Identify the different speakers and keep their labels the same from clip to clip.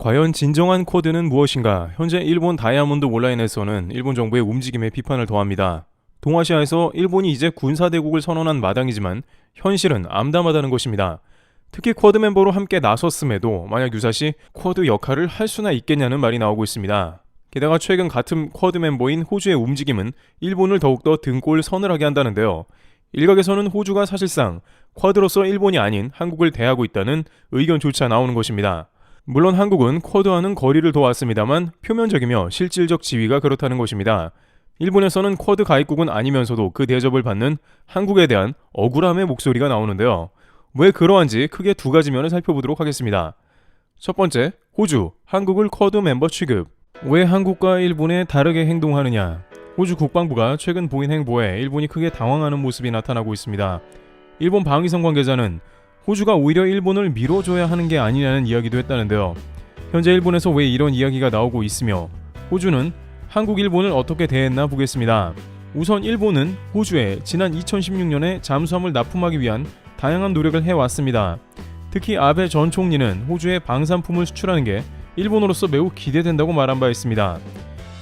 Speaker 1: 과연 진정한 쿼드는 무엇인가? 현재 일본 다이아몬드 온라인에서는 일본 정부의 움직임에 비판을 더합니다. 동아시아에서 일본이 이제 군사대국을 선언한 마당이지만 현실은 암담하다는 것입니다. 특히 쿼드 멤버로 함께 나섰음에도 만약 유사시 쿼드 역할을 할 수나 있겠냐는 말이 나오고 있습니다. 게다가 최근 같은 쿼드 멤버인 호주의 움직임은 일본을 더욱더 등골 서늘하게 한다는데요. 일각에서는 호주가 사실상 쿼드로서 일본이 아닌 한국을 대하고 있다는 의견조차 나오는 것입니다. 물론 한국은 쿼드와는 거리를 둬왔습니다만 표면적이며 실질적 지위가 그렇다는 것입니다. 일본에서는 쿼드 가입국은 아니면서도 그 대접을 받는 한국에 대한 억울함의 목소리가 나오는데요. 왜 그러한지 크게 두 가지 면을 살펴보도록 하겠습니다. 첫 번째, 호주, 한국을 쿼드 멤버 취급. 왜 한국과 일본에 다르게 행동하느냐? 호주 국방부가 최근 보인 행보에 일본이 크게 당황하는 모습이 나타나고 있습니다. 일본 방위성 관계자는 호주가 오히려 일본을 밀어줘야 하는 게 아니냐는 이야기도 했다는데요. 현재 일본에서 왜 이런 이야기가 나오고 있으며 호주는 한국 일본을 어떻게 대했나 보겠습니다. 우선 일본은 호주에 지난 2016년에 잠수함을 납품하기 위한 다양한 노력을 해왔습니다. 특히 아베 전 총리는 호주에 방산품을 수출하는 게 일본으로서 매우 기대된다고 말한 바 있습니다.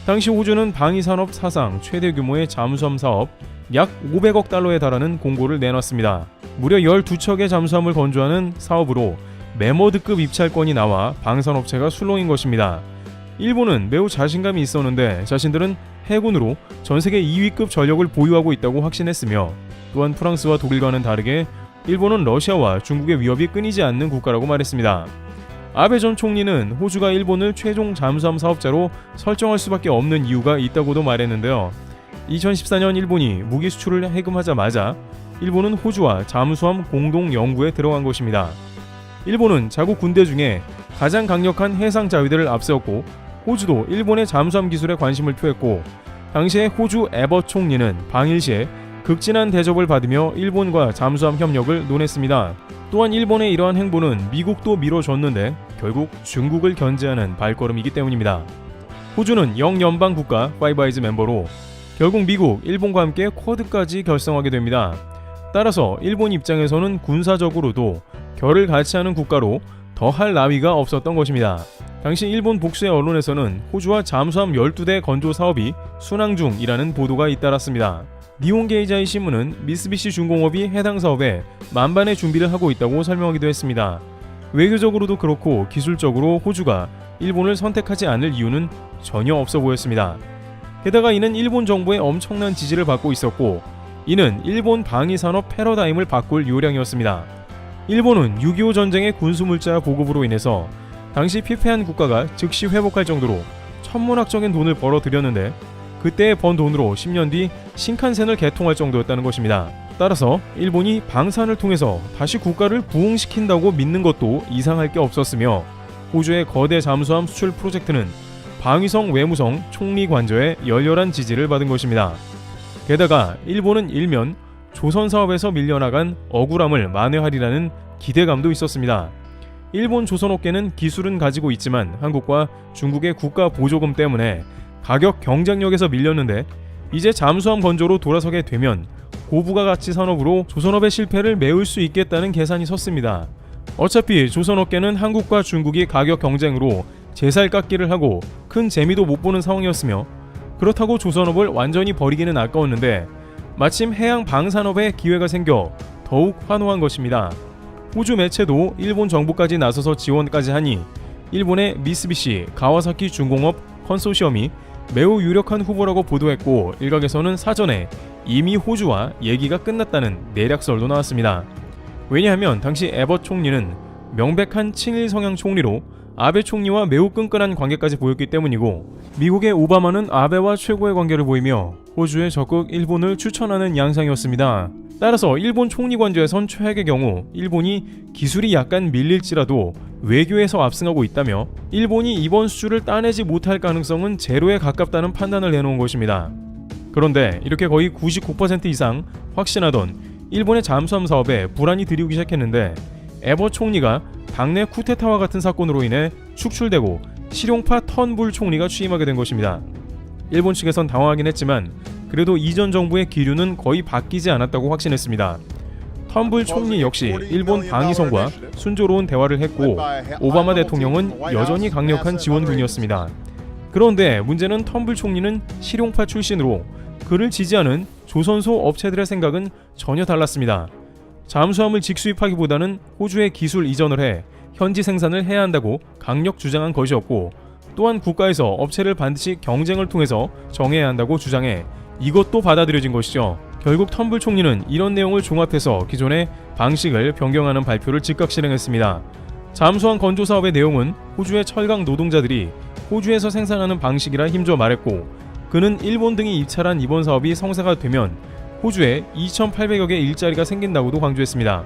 Speaker 1: 당시 호주는 방위산업 사상 최대 규모의 잠수함 사업 약 500억 달러에 달하는 공고를 내놨습니다. 무려 12척의 잠수함을 건조하는 사업으로 메머드급 입찰권이 나와 방산업체가 술렁인 것입니다. 일본은 매우 자신감이 있었는데 자신들은 해군으로 전 세계 2위급 전력을 보유하고 있다고 확신했으며 또한 프랑스와 독일과는 다르게 일본은 러시아와 중국의 위협이 끊이지 않는 국가라고 말했습니다. 아베 전 총리는 호주가 일본을 최종 잠수함 사업자로 설정할 수밖에 없는 이유가 있다고도 말했는데요. 2014년 일본이 무기 수출을 해금하자마자 일본은 호주와 잠수함 공동 연구에 들어간 것입니다. 일본은 자국 군대 중에 가장 강력한 해상 자위대를 앞세웠고 호주도 일본의 잠수함 기술에 관심을 표했고 당시에 호주 에버 총리는 방일 시에 극진한 대접을 받으며 일본과 잠수함 협력을 논했습니다. 또한 일본의 이러한 행보는 미국도 밀어줬는데 결국 중국을 견제하는 발걸음이기 때문입니다. 호주는 영연방 국가 파이브아이즈 멤버로 결국 미국, 일본과 함께 쿼드까지 결성하게 됩니다. 따라서 일본 입장에서는 군사적으로도 결을 같이 하는 국가로 더할 나위가 없었던 것입니다. 당시 일본 복수의 언론에서는 호주와 잠수함 12대 건조 사업이 순항 중이라는 보도가 잇따랐습니다. 니온게이자이 신문은 미쓰비시 중공업이 해당 사업에 만반의 준비를 하고 있다고 설명하기도 했습니다. 외교적으로도 그렇고 기술적으로 호주가 일본을 선택하지 않을 이유는 전혀 없어 보였습니다. 게다가 이는 일본 정부의 엄청난 지지를 받고 있었고 이는 일본 방위산업 패러다임을 바꿀 요량이었습니다. 일본은 6.25 전쟁의 군수물자 보급으로 인해서 당시 피폐한 국가가 즉시 회복할 정도로 천문학적인 돈을 벌어들였는데 그때 번 돈으로 10년 뒤 신칸센을 개통할 정도였다는 것입니다. 따라서 일본이 방산을 통해서 다시 국가를 부흥시킨다고 믿는 것도 이상할 게 없었으며 호주의 거대 잠수함 수출 프로젝트는 방위성 외무성 총리 관저에 열렬한 지지를 받은 것입니다. 게다가 일본은 일면 조선 사업에서 밀려나간 억울함을 만회하리라는 기대감도 있었습니다. 일본 조선업계는 기술은 가지고 있지만 한국과 중국의 국가 보조금 때문에 가격 경쟁력에서 밀렸는데 이제 잠수함 건조로 돌아서게 되면 고부가 가치 산업으로 조선업의 실패를 메울 수 있겠다는 계산이 섰습니다. 어차피 조선업계는 한국과 중국이 가격 경쟁으로 제살 깎기를 하고 큰 재미도 못 보는 상황이었으며 그렇다고 조선업을 완전히 버리기는 아까웠는데 마침 해양 방산업에 기회가 생겨 더욱 환호한 것입니다. 호주 매체도 일본 정부까지 나서서 지원까지 하니 일본의 미쓰비시 가와사키 중공업 컨소시엄이 매우 유력한 후보라고 보도했고 일각에서는 사전에 이미 호주와 얘기가 끝났다는 내략설도 나왔습니다. 왜냐하면 당시 에버 총리는 명백한 친일 성향 총리로 아베 총리와 매우 끈끈한 관계까지 보였기 때문이고 미국의 오바마는 아베와 최고의 관계를 보이며 호주에 적극 일본을 추천하는 양상이었습니다. 따라서 일본 총리 관저에선 최악의 경우 일본이 기술이 약간 밀릴지라도 외교에서 압승하고 있다며 일본이 이번 수주를 따내지 못할 가능성은 제로에 가깝다는 판단을 내놓은 것입니다. 그런데 이렇게 거의 99% 이상 확신하던 일본의 잠수함 사업에 불안이 들이오기 시작했는데 에버 총리가 당내 쿠데타와 같은 사건으로 인해 축출되고 실용파 턴불 총리가 취임하게 된 것입니다. 일본 측에선 당황하긴 했지만 그래도 이전 정부의 기류는 거의 바뀌지 않았다고 확신했습니다. 텀블 총리 역시 일본 방위성과 순조로운 대화를 했고 오바마 대통령은 여전히 강력한 지원군이었습니다. 그런데 문제는 텀블 총리는 실용파 출신으로 그를 지지하는 조선소 업체들의 생각은 전혀 달랐습니다. 잠수함을 직수입하기보다는 호주에 기술 이전을 해 현지 생산을 해야 한다고 강력 주장한 것이었고 또한 국가에서 업체를 반드시 경쟁을 통해서 정해야 한다고 주장해 이것도 받아들여진 것이죠. 결국 텀블 총리는 이런 내용을 종합해서 기존의 방식을 변경하는 발표를 즉각 실행했습니다. 잠수함 건조 사업의 내용은 호주의 철강 노동자들이 호주에서 생산하는 방식이라 힘줘 말했고 그는 일본 등이 입찰한 이번 사업이 성사가 되면 호주에 2,800여 개 일자리가 생긴다고도 강조했습니다.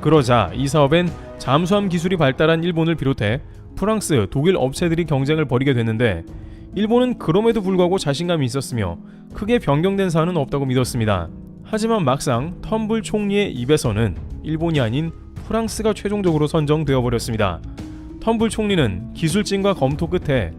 Speaker 1: 그러자 이 사업엔 잠수함 기술이 발달한 일본을 비롯해 프랑스, 독일 업체들이 경쟁을 벌이게 됐는데 일본은 그럼에도 불구하고 자신감이 있었으며 크게 변경된 사안은 없다고 믿었습니다. 하지만 막상 텀블 총리의 입에서는 일본이 아닌 프랑스가 최종적으로 선정되어 버렸습니다. 텀블 총리는 기술진과 검토 끝에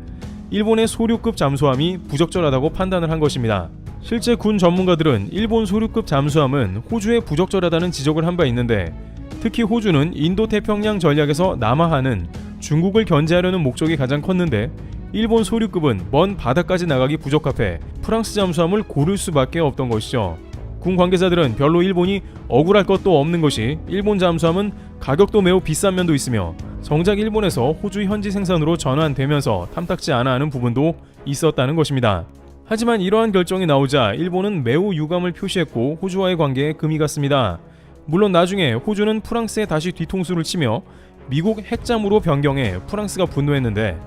Speaker 1: 일본의 소류급 잠수함이 부적절하다고 판단을 한 것입니다. 실제 군 전문가들은 일본 소류급 잠수함은 호주에 부적절하다는 지적을 한 바 있는데 특히 호주는 인도 태평양 전략에서 남하하는 중국을 견제하려는 목적이 가장 컸는데 일본 소류급은 먼 바다까지 나가기 부적합해 프랑스 잠수함을 고를 수밖에 없던 것이죠. 군 관계자들은 별로 일본이 억울할 것도 없는 것이 일본 잠수함은 가격도 매우 비싼 면도 있으며 정작 일본에서 호주 현지 생산으로 전환되면서 탐탁지 않아 하는 부분도 있었다는 것입니다. 하지만 이러한 결정이 나오자 일본은 매우 유감을 표시했고 호주와의 관계에 금이 갔습니다. 물론 나중에 호주는 프랑스에 다시 뒤통수를 치며 미국 핵잠으로 변경해 프랑스가 분노했는데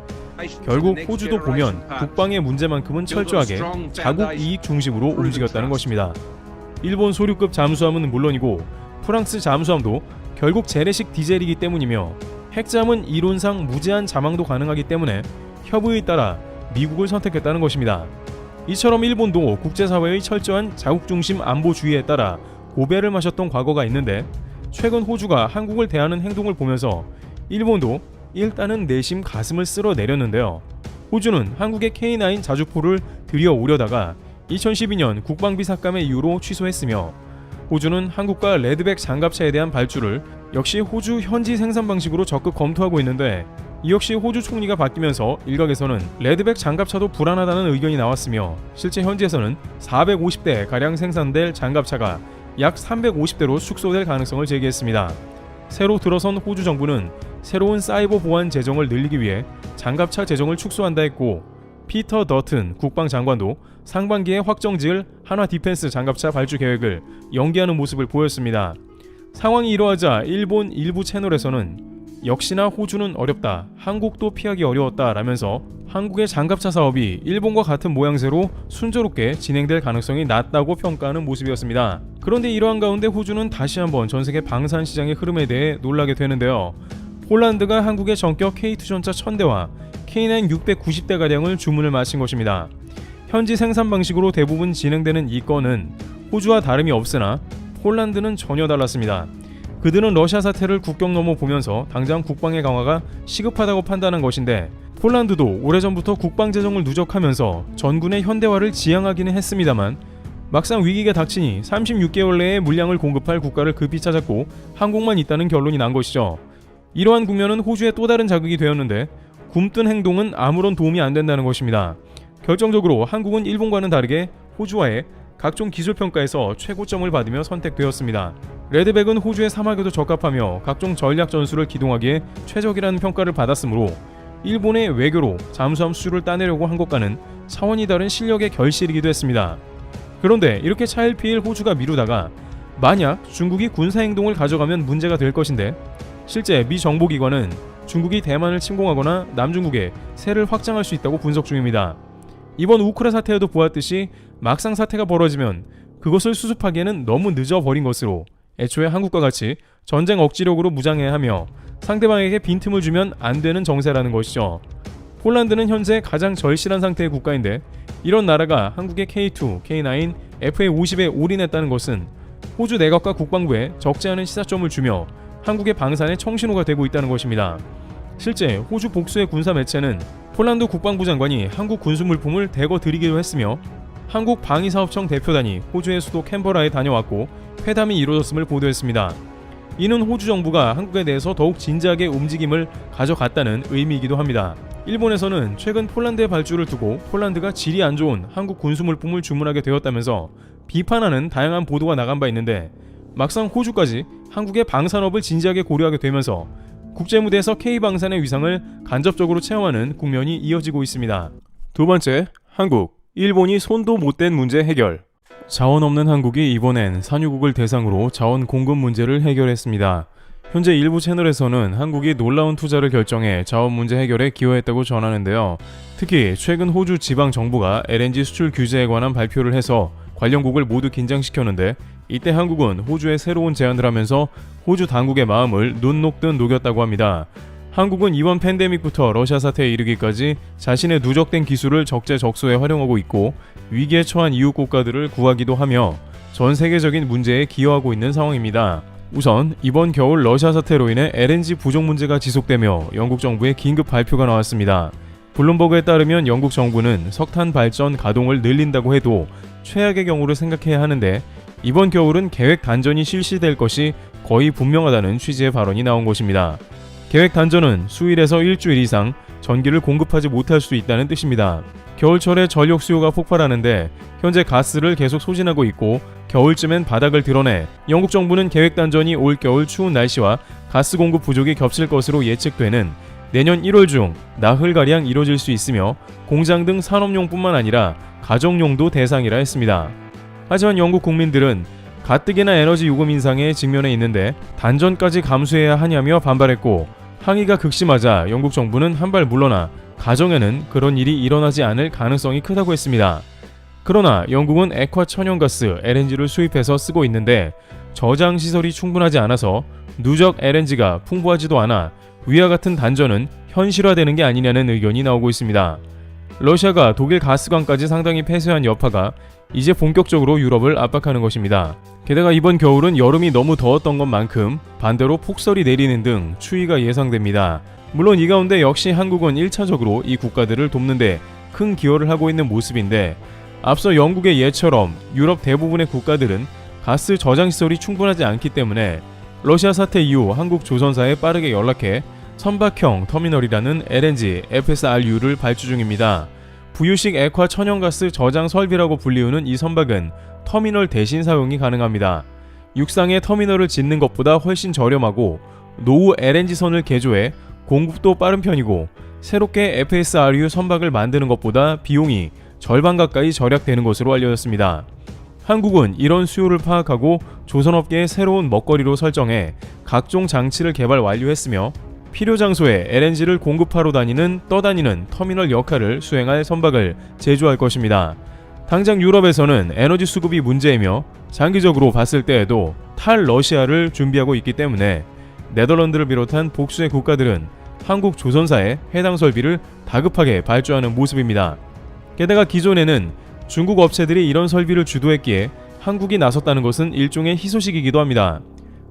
Speaker 1: 결국 호주도 보면 국방의 문제만큼은 철저하게 자국 이익 중심으로 움직였다는 것입니다. 일본 소류급 잠수함은 물론이고 프랑스 잠수함도 결국 재래식 디젤이기 때문이며 핵잠은 이론상 무제한 자망도 가능하기 때문에 협의에 따라 미국을 선택했다는 것입니다. 이처럼 일본 도 국제사회의 철저한 자국 중심 안보주의에 따라 고배를 마셨던 과거가 있는데 최근 호주가 한국을 대하는 행동을 보면서 일본도 일단은 내심 가슴을 쓸어 내렸는데요. 호주는 한국의 K9 자주포를 들여오려다가 2012년 국방비 삭감의 이유로 취소했으며 호주는 한국과 레드백 장갑차에 대한 발주를 역시 호주 현지 생산 방식으로 적극 검토하고 있는데 이 역시 호주 총리가 바뀌면서 일각에서는 레드백 장갑차도 불안하다는 의견이 나왔으며 실제 현지에서는 450대 가량 생산될 장갑차가 약 350대로 축소될 가능성을 제기했습니다. 새로 들어선 호주 정부는 새로운 사이버 보안 재정을 늘리기 위해 장갑차 재정을 축소한다 했고 피터 더튼 국방장관도 상반기에 확정 지을 한화 디펜스 장갑차 발주 계획을 연기하는 모습을 보였습니다. 상황이 이러하자 일본 일부 채널에서는 역시나 호주는 어렵다, 한국도 피하기 어려웠다 라면서 한국의 장갑차 사업이 일본과 같은 모양새로 순조롭게 진행될 가능성이 낮다고 평가하는 모습이었습니다. 그런데 이러한 가운데 호주는 다시 한번 전 세계 방산 시장의 흐름에 대해 놀라게 되는데요. 폴란드가 한국의 전격 K2 전차 1000대와 K9 690대 가량을 주문을 마친 것입니다. 현지 생산 방식으로 대부분 진행되는 이 건은 호주와 다름이 없으나 폴란드는 전혀 달랐습니다. 그들은 러시아 사태를 국경 넘어 보면서 당장 국방의 강화가 시급하다고 판단한 것인데 폴란드도 오래전부터 국방 재정을 누적하면서 전군의 현대화를 지향하기는 했습니다만 막상 위기가 닥치니 36개월 내에 물량을 공급할 국가를 급히 찾았고 한국만 있다는 결론이 난 것이죠. 이러한 국면은 호주의 또 다른 자극이 되었는데 굼뜬 행동은 아무런 도움이 안 된다는 것입니다. 결정적으로 한국은 일본과는 다르게 호주와의 각종 기술 평가에서 최고점을 받으며 선택되었습니다. 레드백은 호주의 사막에도 적합하며 각종 전략 전술을 기동하기에 최적이라는 평가를 받았으므로 일본의 외교로 잠수함 수주를 따내려고 한 것과는 차원이 다른 실력의 결실이기도 했습니다. 그런데 이렇게 차일피일 호주가 미루다가 만약 중국이 군사 행동을 가져가면 문제가 될 것인데 실제 미 정보기관은 중국이 대만을 침공하거나 남중국에 세를 확장할 수 있다고 분석 중입니다. 이번 우크라 사태에도 보았듯이 막상 사태가 벌어지면 그것을 수습하기에는 너무 늦어버린 것으로 애초에 한국과 같이 전쟁 억지력으로 무장해야 하며 상대방에게 빈틈을 주면 안 되는 정세라는 것이죠. 폴란드는 현재 가장 절실한 상태의 국가인데 이런 나라가 한국의 K2, K9, FA50에 올인했다는 것은 호주 내각과 국방부에 적지 않은 시사점을 주며 한국의 방산의 청신호가 되고 있다는 것입니다. 실제 호주 복수의 군사 매체는 폴란드 국방부 장관이 한국 군수 물품을 대거 드리기로 했으며 한국 방위사업청 대표단이 호주의 수도 캔버라에 다녀왔고 회담이 이루어졌음을 보도했습니다. 이는 호주 정부가 한국에 대해서 더욱 진지하게 움직임을 가져갔다는 의미이기도 합니다. 일본에서는 최근 폴란드의 발주를 두고 폴란드가 질이 안 좋은 한국 군수 물품을 주문하게 되었다면서 비판하는 다양한 보도가 나간 바 있는데 막상 호주까지 한국의 방산업을 진지하게 고려하게 되면서 국제 무대에서 K 방산의 위상을 간접적으로 체험하는 국면이 이어지고 있습니다. 두 번째, 한국. 일본이 손도 못 댄 문제 해결. 자원 없는 한국이 이번엔 산유국을 대상으로 자원 공급 문제를 해결했습니다. 현재 일부 채널에서는 한국이 놀라운 투자를 결정해 자원 문제 해결에 기여했다고 전하는데요. 특히 최근 호주 지방 정부가 LNG 수출 규제에 관한 발표를 해서 관련국을 모두 긴장시켰는데 이때 한국은 호주에 새로운 제안을 하면서 호주 당국의 마음을 눈 녹듯 녹였다고 합니다. 한국은 이번 팬데믹부터 러시아 사태에 이르기까지 자신의 누적된 기술을 적재적소에 활용하고 있고 위기에 처한 이웃 국가들을 구하기도 하며 전 세계적인 문제에 기여하고 있는 상황입니다. 우선 이번 겨울 러시아 사태로 인해 LNG 부족 문제가 지속되며 영국 정부의 긴급 발표가 나왔습니다. 블룸버그에 따르면 영국 정부는 석탄 발전 가동을 늘린다고 해도 최악의 경우를 생각해야 하는데 이번 겨울은 계획 단전이 실시될 것이 거의 분명하다는 취지의 발언이 나온 것입니다. 계획 단전은 수일에서 일주일 이상 전기를 공급하지 못할 수 있다는 뜻입니다. 겨울철에 전력 수요가 폭발하는데 현재 가스를 계속 소진하고 있고 겨울쯤엔 바닥을 드러내 영국 정부는 계획 단전이 올 겨울 추운 날씨와 가스 공급 부족이 겹칠 것으로 예측되는 내년 1월 중 나흘가량 이뤄질 수 있으며 공장 등 산업용뿐만 아니라 가정용도 대상이라 했습니다. 하지만 영국 국민들은 가뜩이나 에너지 요금 인상에 직면해 있는데 단전까지 감수해야 하냐며 반발했고 항의가 극심하자 영국 정부는 한발 물러나 가정에는 그런 일이 일어나지 않을 가능성이 크다고 했습니다. 그러나 영국은 액화 천연가스 LNG를 수입해서 쓰고 있는데 저장 시설이 충분하지 않아서 누적 LNG가 풍부하지도 않아 위와 같은 단전은 현실화되는 게 아니냐는 의견이 나오고 있습니다. 러시아가 독일 가스관까지 상당히 폐쇄한 여파가 이제 본격적으로 유럽을 압박하는 것입니다. 게다가 이번 겨울은 여름이 너무 더웠던 것만큼 반대로 폭설이 내리는 등 추위가 예상됩니다. 물론 이 가운데 역시 한국은 1차적으로 이 국가들을 돕는데 큰 기여를 하고 있는 모습인데 앞서 영국의 예처럼 유럽 대부분의 국가들은 가스 저장 시설이 충분하지 않기 때문에 러시아 사태 이후 한국 조선사에 빠르게 연락해 선박형 터미널이라는 LNG FSRU를 발주 중입니다. 부유식 액화 천연가스 저장 설비라고 불리우는 이 선박은 터미널 대신 사용이 가능합니다. 육상에 터미널을 짓는 것보다 훨씬 저렴하고 노후 LNG선을 개조해 공급도 빠른 편이고 새롭게 FSRU 선박을 만드는 것보다 비용이 절반 가까이 절약되는 것으로 알려졌습니다. 한국은 이런 수요를 파악하고 조선업계의 새로운 먹거리로 설정해 각종 장치를 개발 완료했으며 필요 장소에 LNG를 공급하러 다니는 떠다니는 터미널 역할을 수행할 선박을 제조할 것입니다. 당장 유럽에서는 에너지 수급이 문제이며 장기적으로 봤을 때에도 탈 러시아를 준비하고 있기 때문에 네덜란드를 비롯한 복수의 국가들은 한국 조선사에 해당 설비를 다급하게 발주하는 모습입니다. 게다가 기존에는 중국 업체들이 이런 설비를 주도했기에 한국이 나섰다는 것은 일종의 희소식이기도 합니다.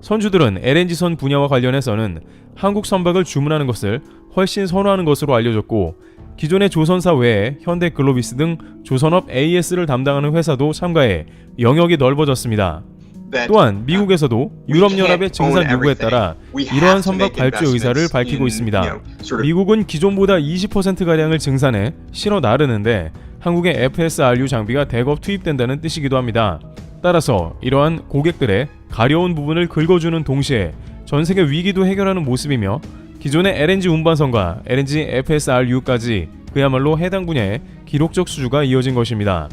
Speaker 1: 선주들은 LNG선 분야와 관련해서는 한국 선박을 주문하는 것을 훨씬 선호하는 것으로 알려졌고 기존의 조선사 외에 현대 글로비스 등 조선업 AS를 담당하는 회사도 참가해 영역이 넓어졌습니다. 또한 미국에서도 유럽연합의 증산 요구에 따라 이러한 선박 발주 의사를 밝히고 있습니다. 미국은 기존보다 20%가량을 증산해 실어 나르는데 한국의 FSRU 장비가 대거 투입된다는 뜻이기도 합니다. 따라서 이러한 고객들의 가려운 부분을 긁어주는 동시에 전 세계 위기도 해결하는 모습이며 기존의 LNG 운반선과 LNG FSRU까지 그야말로 해당 분야의 기록적 수주가 이어진 것입니다.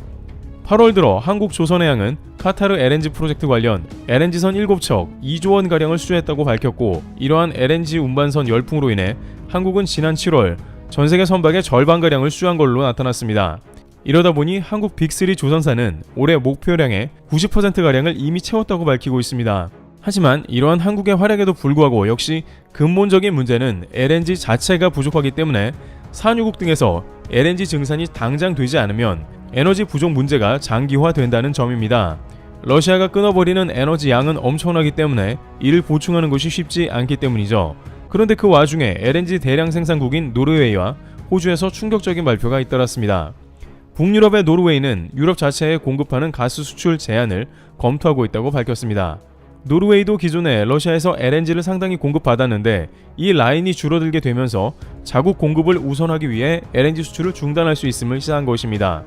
Speaker 1: 8월 들어 한국 조선해양은 카타르 LNG 프로젝트 관련 LNG선 7척 2조 원 가량을 수주했다고 밝혔고 이러한 LNG 운반선 열풍으로 인해 한국은 지난 7월 전 세계 선박의 절반 가량을 수주한 걸로 나타났습니다. 이러다 보니 한국 빅3 조선사는 올해 목표량의 90% 가량을 이미 채웠다고 밝히고 있습니다. 하지만 이러한 한국의 활약에도 불구하고 역시 근본적인 문제는 LNG 자체가 부족하기 때문에 산유국 등에서 LNG 증산이 당장 되지 않으면 에너지 부족 문제가 장기화된다는 점입니다. 러시아가 끊어버리는 에너지 양은 엄청나기 때문에 이를 보충하는 것이 쉽지 않기 때문이죠. 그런데 그 와중에 LNG 대량 생산국인 노르웨이와 호주에서 충격적인 발표가 잇따랐습니다. 북유럽의 노르웨이는 유럽 자체에 공급하는 가스 수출 제한을 검토하고 있다고 밝혔습니다. 노르웨이도 기존에 러시아에서 LNG를 상당히 공급받았는데 이 라인이 줄어들게 되면서 자국 공급을 우선하기 위해 LNG 수출을 중단할 수 있음을 시사한 것입니다.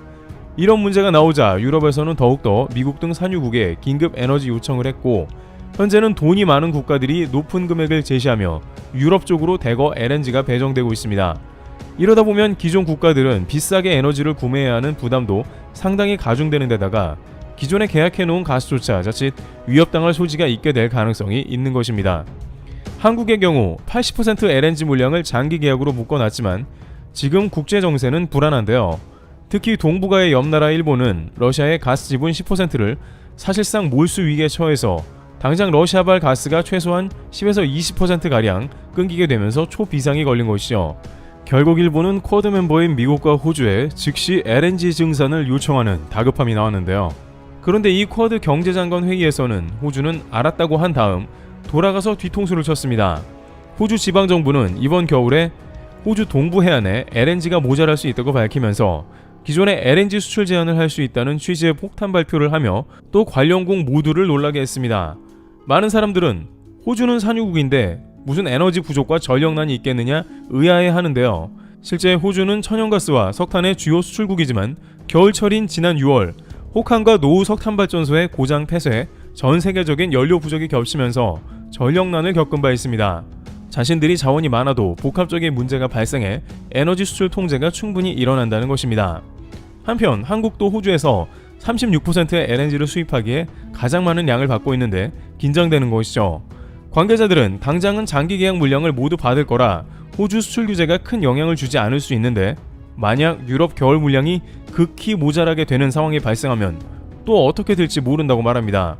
Speaker 1: 이런 문제가 나오자 유럽에서는 더욱더 미국 등 산유국에 긴급 에너지 요청을 했고 현재는 돈이 많은 국가들이 높은 금액을 제시하며 유럽 쪽으로 대거 LNG가 배정되고 있습니다. 이러다 보면 기존 국가들은 비싸게 에너지를 구매해야 하는 부담도 상당히 가중되는 데다가 기존에 계약해 놓은 가스조차 자칫 위협당할 소지가 있게 될 가능성이 있는 것입니다. 한국의 경우 80% LNG 물량을 장기 계약으로 묶어놨지만 지금 국제 정세는 불안한데요. 특히 동북아의 옆나라 일본은 러시아의 가스 지분 10%를 사실상 몰수 위기에 처해서 당장 러시아발 가스가 최소한 10에서 20%가량 끊기게 되면서 초비상이 걸린 것이죠. 결국 일본은 쿼드 멤버인 미국과 호주에 즉시 LNG 증산을 요청하는 다급함이 나왔는데요. 그런데 이 쿼드 경제장관 회의에서는 호주는 알았다고 한 다음 돌아가서 뒤통수를 쳤습니다. 호주 지방정부는 이번 겨울에 호주 동부 해안에 LNG가 모자랄 수 있다고 밝히면서 기존에 LNG 수출 제한을 할 수 있다는 취지의 폭탄 발표를 하며 또 관련국 모두를 놀라게 했습니다. 많은 사람들은 호주는 산유국인데 무슨 에너지 부족과 전력난이 있겠느냐 의아해 하는데요. 실제 호주는 천연가스와 석탄의 주요 수출국이지만 겨울철인 지난 6월 혹한과 노후 석탄 발전소의 고장 폐쇄, 전 세계적인 연료 부족이 겹치면서 전력난을 겪은 바 있습니다. 자신들이 자원이 많아도 복합적인 문제가 발생해 에너지 수출 통제가 충분히 일어난다는 것입니다. 한편 한국도 호주에서 36%의 LNG를 수입하기에 가장 많은 양을 받고 있는데 긴장되는 것이죠. 관계자들은 당장은 장기 계약 물량을 모두 받을 거라 호주 수출 규제가 큰 영향을 주지 않을 수 있는데 만약 유럽 겨울 물량이 극히 모자라게 되는 상황이 발생하면 또 어떻게 될지 모른다고 말합니다.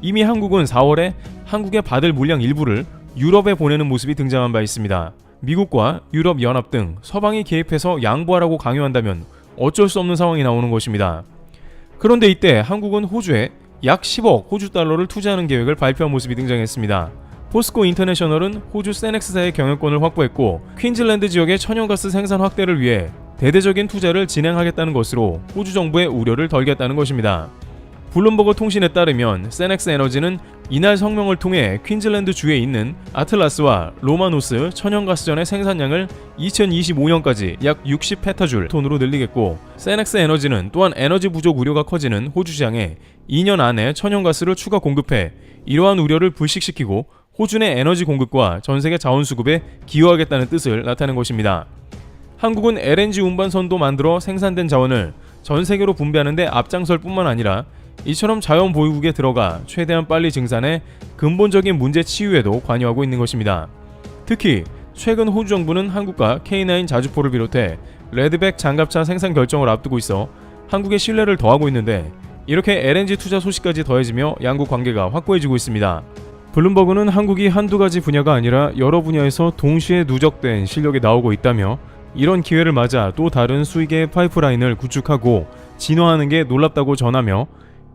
Speaker 1: 이미 한국은 4월에 한국에 받을 물량 일부를 유럽에 보내는 모습이 등장한 바 있습니다. 미국과 유럽 연합 등 서방이 개입해서 양보하라고 강요한다면 어쩔 수 없는 상황이 나오는 것입니다. 그런데 이때 한국은 호주에 약 10억 호주 달러를 투자하는 계획을 발표한 모습이 등장했습니다. 포스코 인터내셔널은 호주 세넥스사의 경영권을 확보했고 퀸즐랜드 지역의 천연가스 생산 확대를 위해 대대적인 투자를 진행하겠다는 것으로 호주 정부의 우려를 덜겠다는 것입니다. 블룸버그 통신에 따르면 세넥스 에너지는 이날 성명을 통해 퀸즐랜드 주에 있는 아틀라스와 로마노스 천연가스전의 생산량을 2025년까지 약 60페타줄 톤으로 늘리겠고 세넥스 에너지는 또한 에너지 부족 우려가 커지는 호주 시장에 2년 안에 천연가스를 추가 공급해 이러한 우려를 불식시키고 호주 내 에너지 공급과 전 세계 자원 수급에 기여하겠다는 뜻을 나타낸 것입니다. 한국은 LNG 운반선도 만들어 생산된 자원을 전 세계로 분배하는데 앞장설 뿐만 아니라 이처럼 자원 보유국에 들어가 최대한 빨리 증산해 근본적인 문제 치유에도 관여하고 있는 것입니다. 특히 최근 호주 정부는 한국과 K9 자주포를 비롯해 레드백 장갑차 생산 결정을 앞두고 있어 한국의 신뢰를 더하고 있는데 이렇게 LNG 투자 소식까지 더해지며 양국 관계가 확고해지고 있습니다. 블룸버그는 한국이 한두 가지 분야가 아니라 여러 분야에서 동시에 누적된 실력이 나오고 있다며 이런 기회를 맞아 또 다른 수익의 파이프라인을 구축하고 진화하는 게 놀랍다고 전하며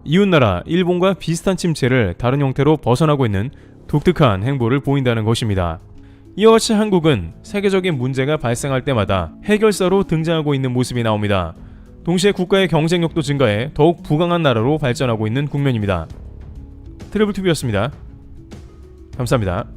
Speaker 1: 이웃나라 일본과 비슷한 침체를 다른 형태로 벗어나고 있는 독특한 행보를 보인다는 것입니다. 이와 같이 한국은 세계적인 문제가 발생할 때마다 해결사로 등장하고 있는 모습이 나옵니다. 동시에 국가의 경쟁력도 증가해 더욱 부강한 나라로 발전하고 있는 국면입니다. 트래블TV였습니다. 감사합니다.